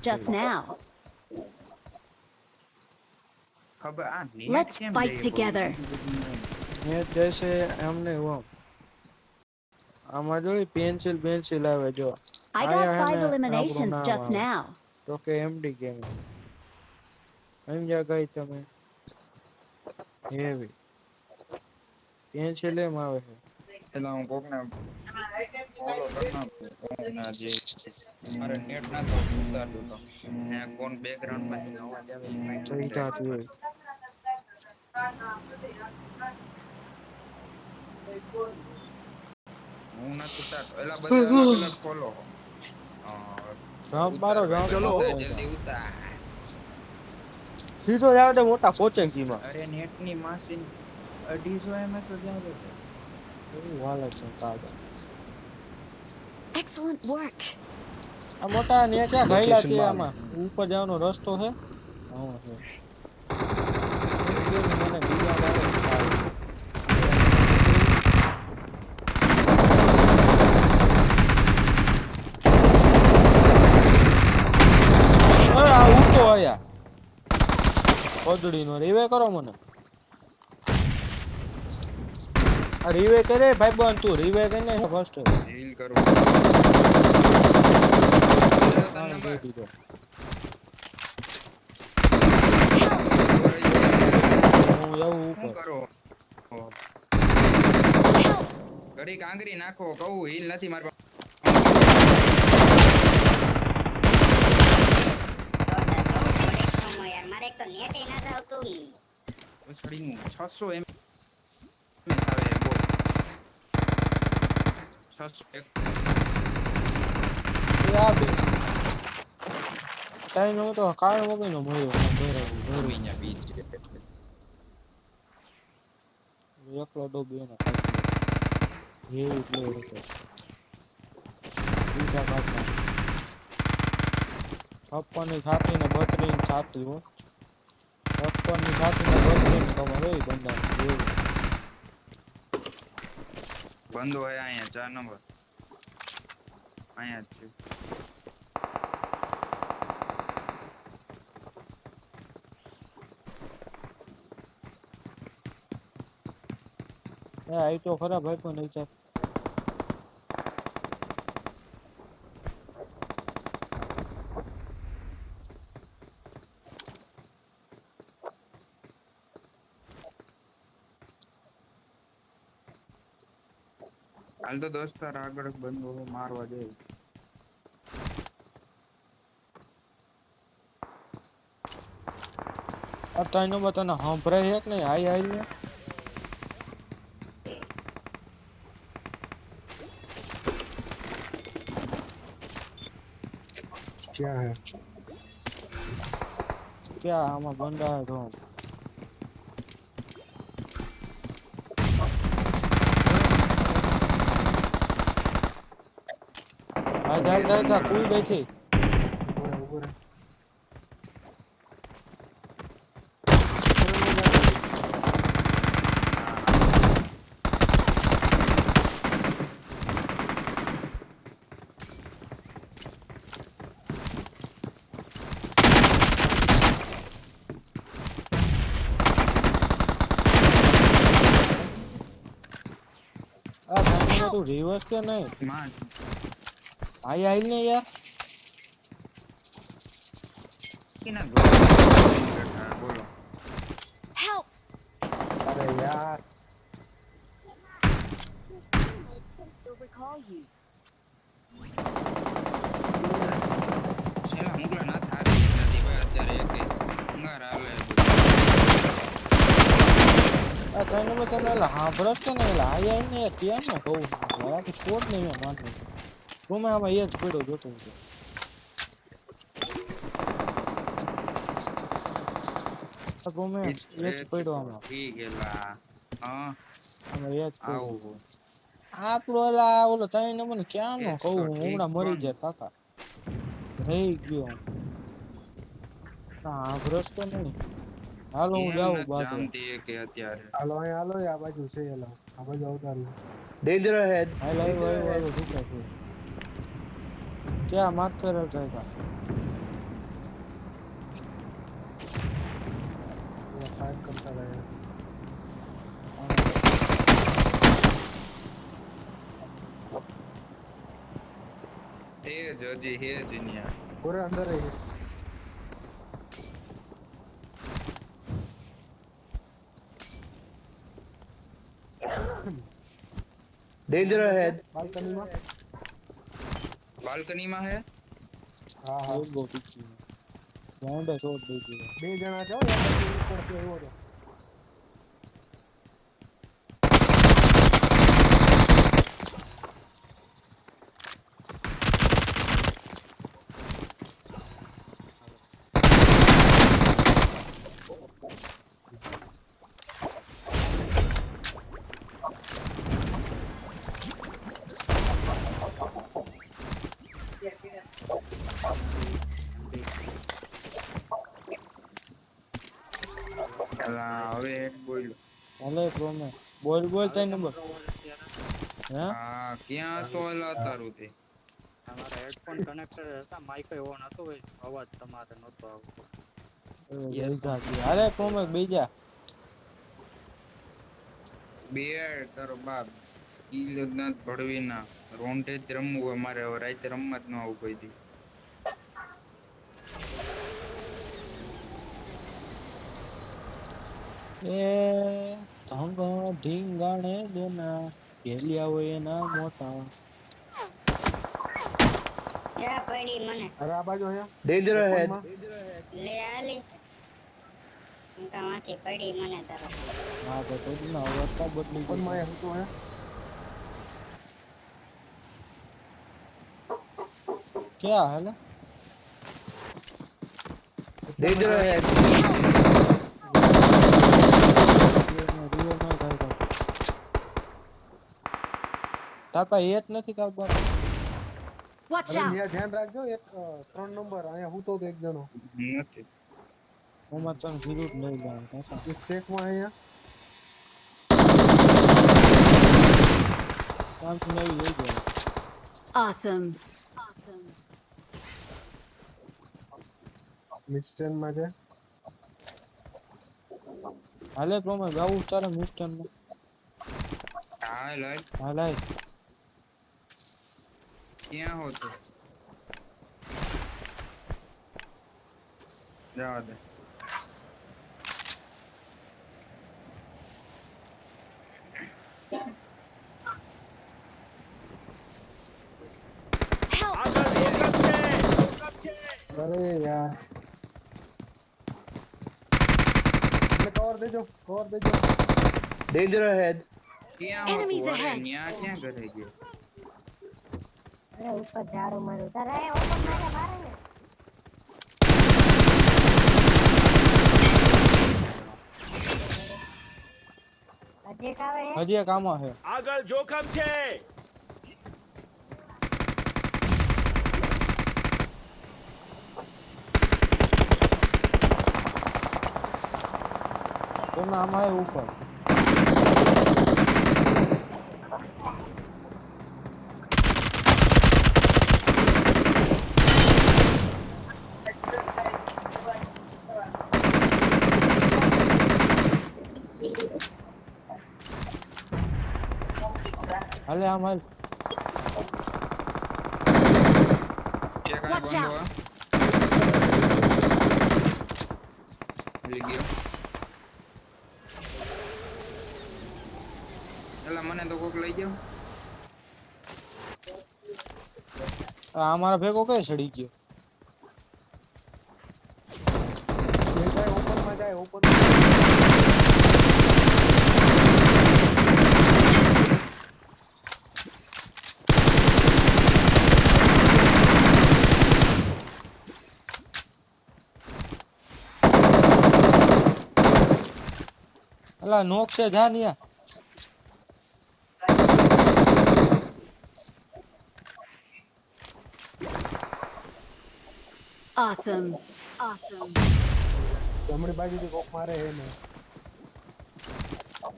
just now. ખબર આ net Let's કેમ fight જાય બહુ? together. નેટ જશે એમને ઓમ આમાં જોઈ પેન્સિલ પેન્સિલ આવે જો I Ah, got yeah, five yeah, eliminations yeah, just yeah. now. તો કે એમડી ગેમ સમજ્યા ગઈ તમે હેવી પેન્સિલ એમ આવે છે પેલા હું કોકને Follow કરી જે મારે net ના તો ઉતારતું તો. ને કોણ background માંથી અવાજ આવે ઈ mic થઈ જાતી હોય. હું નથી ઉતારતો. એલા બધા અલગ અલગ follow. મારો ઉતાર જવાબ જલ્દી ઉતાર. સીધો જ આવે તો મોટા કોચંગીમાં અરે નેટની માસી અઢીસો એમએસ જ આવે છે. તાજા Excellent work. આ મોટા ને ક્યાં ગયેલા છે આમાં? ઉપર જવાનો રસ્તો છે. હા છે. મને બીજા આ ઊંચો આયા. કોદડીનો રિવે કરો મને આ રિવે કરે ભાઈ બોન તું રિવે કરીને ફર્સ્ટ Heal કરો. હું એવું શું ઉપર. કરો? ઘડી કાંગરી નાખો કહું હીલ નથી મારી પાસે. મારે તો નેટ આવતું. 600 એમ 600 એક કઈ નો તો કાળ વગર નો મળ્યો ભરવી બીજ એકલો ડોબી એનો એ એટલો હતો બીજા કાઢના છપ્પનની છાતી ને બત્રીસની છાતી હો છપ્પનની છાતી ને બત્રીસની ખબર હોય બંદા એવું બંધો હોય અહીંયા ચાર નંબર. અહીંયા છે. એ આઈ તો ખરા ભાઈ પણ નહીં હાલ તો દોસ્તાર આગળ બંધો મારવા જાય આ ત્રણ નંબર તને સંભળાય છે કે નહીં આઈ આઈ ને क्या है ક્યાં આમાં બંધા હે તો આ ધ્યાન રાખા કોઈ નથી રિવર્સ કે નહીં હા આઈ ને યાર. કિના ગો બોલો હેલ્પ અરે યાર. સેલા મુગલા ના થાય. નથી ભાઈ અત્યારે એક અંગાર આવે આ તને મતલબ હા ભરત ને લા આઈ ને ત્યાં ને કહું. મારા કોડ નહીં માનતું ગમે આમાં એ જ પડ્યો જોતો હતો ગુમે એ જ પડ્યો આમાં ઈ ગેલા હા આમાં એ જ પડ્યો આપણો ઓલા ઓલો ત્રણ નંબર ને ક્યાં નો કહું હું હમણાં મરી જાય કાકા રહી ગયો હા ના ભ્રષ્ટ તો નહીં હાલો હું જાઉં બાજુ જામતી કે અત્યારે હાલો અહીં હાલો આ બાજુ છે હાલો આ બાજુ આવતા રહ્યો Danger ahead. હાલો હાલો આવ્યો ઠીક છે ત્યાં માત્ર રહેતા ફાયર કરતા રહ્યા है जो जी है जीनिया पूरे अंदर है डेंजर है बालकनी में બાલ્કનીમાં છે હે? હા હા. બહુ ઠીક છે રાઉન્ડ શોટ દીધો બે જણા છે હો, એક બાજુ છે. અલા, હવે એક બોલ હાલે પ્રોમે બોલ બોલ તઈ નંબર હા? ક્યાં તો એલા તારું તે? તમારા હેડફોન કનેક્ટર હતા માઇક ઓન હતો હોય અવાજ તમારે નતો આવતો. હાલે પ્રોમે બીજા. બે તારો બાપ. ઈ લગ્ન ભડવી ના રોંઢે જ રમવું હોય મારે હવે રાતે રમવા જ ન આવું કોઈ દી. એ ધંગ ઢીંગાણે દેના ગેલિયા હોય એના મોટા. પડી મને. અરે આ બાજુ અહીંયા. Danger ahead. લે આલી છે. હું તો માંથી પડી મને તારો. હા તો તો ના અવસ્થા બદલી ક્યાં. રિયલમાં- રિયલમાં થાય તો. તાર પાસે એ જ નથી તાર Watch અરે અહીંયા ધ્યાન રાખજો એક ત્રણ નંબર અહીંયા હું તો એક જણો. નથી. ઓમાં તને જરૂર નહીં જાણ કાકા એક શેકમાં અહીંયા. કામ તો નહીં લઈ જાય. Awesome. મિસ્ટેનમાં છે. હાલે પ્રોમે ગાવું તારે મિસ્ટરમાં હા લાય હાલે. ક્યાં હો તો? જવા દે. અરે યાર. એટલે કવર દેજો કવર દેજો. Danger ahead. ક્યાં હો Enemies ahead. ક્યાં કરે ગયો? અરે ઉપર ઝાડુ મારું. તારે ઓપન મારે મારે ને. હજી એક આવે હે? હજી એક આમાં છે આગળ જોખમ છે. તમે આમાં ઉપર. હાલે આમ હાલ Watch out. એલા મને તો કોક લઈ જાવ આ મારા ભેગો કઈ સડી ગયો અલા નોક છે જા નિયા Awesome. Awesome. જમણી બાજુથી કોક મારે હે ને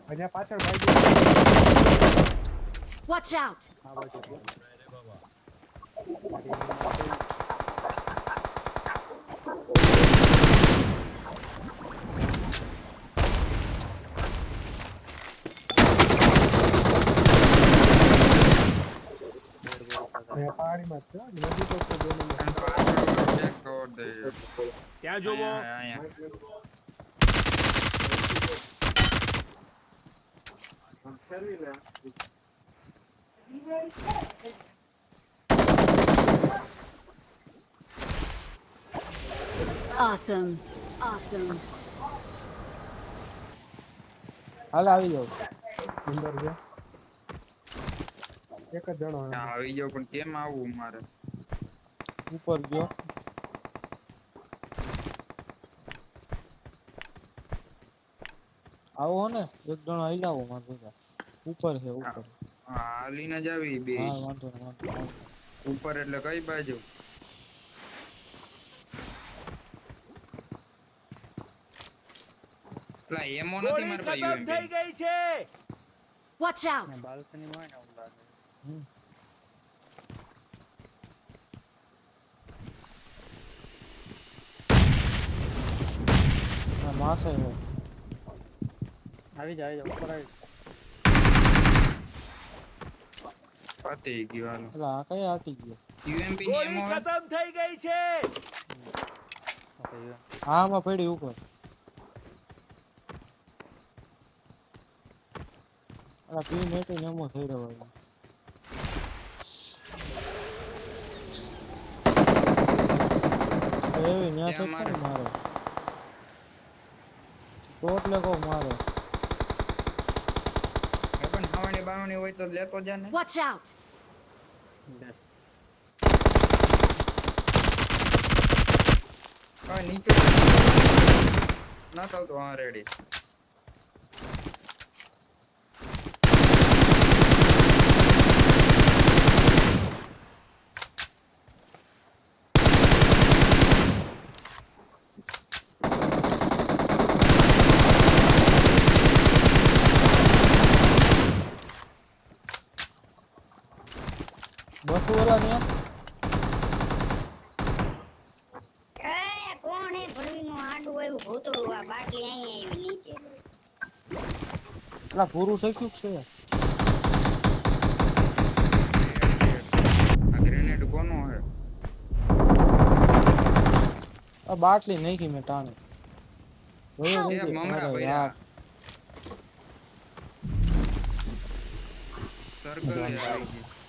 અહીંયા પાછળ બાજુ Watch out! આ બાજુ અહીંયા જ છે નદી તો. ત્યાં જોવો. Awesome. Awesome. હાલે આવી જાવ અંદર એક જ જણો હા, આવી જાવ પણ કેમ આવું મારે ઉપર ગયો. આવો હો ને એક જણો આવી જાવ માર ભેગા. ઉપર છે ઉપર. હા લઈને જ આવી બે. હા વાંધો નહીં વાંધો ઉપર એટલે કઈ બાજુ? એમો નથી મારે પાસે થઈ ગઈ છે. વોચ આઉટ બાલ્કની માં માસે આવી જાય ઉપર આવી. પતી ગયું એટલે આ કઈ આટી ગયો UMP ની? ખતમ થઈ ગઈ છે. હા આમાં પડી ઉપર. આ પી મેટી નેમો થઈ રહ્યો એવી ન્યા તો કોણ મારે. ટોટલે કો મારે. એ પણ ખાવાની બાવણી હોય તો લેતો જા ને. વોચ આઉટ હા નીચે. ના ચાલતો તો હા રેડી બસુ ઓલા ન્યા એ કોણ હે? ભરવીનું આડું આવ્યું ભૂતળું આ બાટલી અહીંયા આવી નીચે. પેલા પૂરું થઈ ગયું છે? આ ગ્રેનેડ કોનો હે? આ બાટલી નાખી મેં ટાણે. મમરા યાર. સર્કલ આવી ગઈ.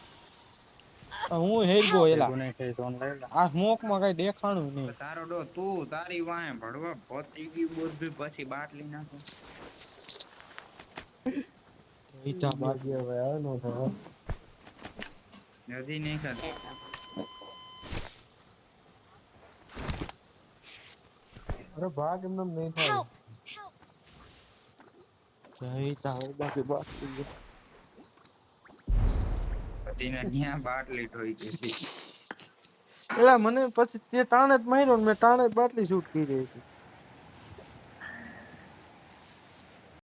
હું હેર ગયો. આ સ્મોકમાં કઈ દેખાણું નહીં. તારો ડો તું તારી વાય ભડવા પતી ગઈ બોધ પછી બાટલી નાખો. બાકી હવે હવે નો થાય નથી નહીં ખાતી અરે ભાગ એમને એમ નહીં થાય. જય ઈજા બાકી બાકી. પછી ને બાટલી ઠોઈ ગઈ એલા, મને પછી તે તાણે જ માર્યો ને મેં તાણે બાટલી શૂટ કરી હતી.